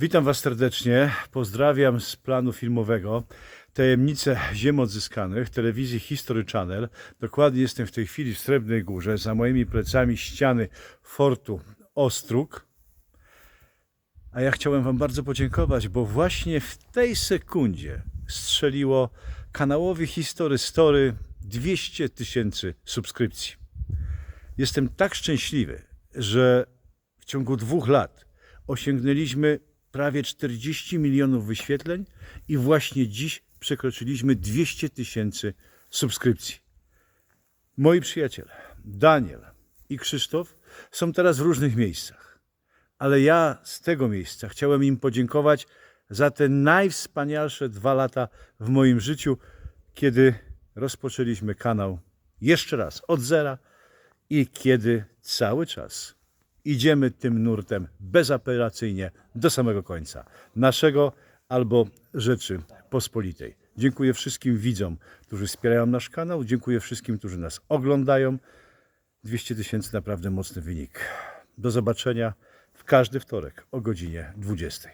Witam Was serdecznie. Pozdrawiam z planu filmowego Tajemnice Ziem Odzyskanych telewizji History Channel. Dokładnie jestem w tej chwili w Srebrnej Górze. Za moimi plecami ściany fortu Ostróg. A ja chciałem Wam bardzo podziękować, bo właśnie w tej sekundzie strzeliło kanałowi History Story 200 tysięcy subskrypcji. Jestem tak szczęśliwy, że w ciągu dwóch lat osiągnęliśmy prawie 40 milionów wyświetleń i właśnie dziś przekroczyliśmy 200 tysięcy subskrypcji. Moi przyjaciele, Daniel i Krzysztof, są teraz w różnych miejscach, ale ja z tego miejsca chciałem im podziękować za te najwspanialsze dwa lata w moim życiu, kiedy rozpoczęliśmy kanał jeszcze raz od zera i kiedy cały czas idziemy tym nurtem bezapelacyjnie do samego końca naszego albo Rzeczy Pospolitej. Dziękuję wszystkim widzom, którzy wspierają nasz kanał. Dziękuję wszystkim, którzy nas oglądają. 200 tysięcy naprawdę mocny wynik. Do zobaczenia w każdy wtorek o godzinie 20.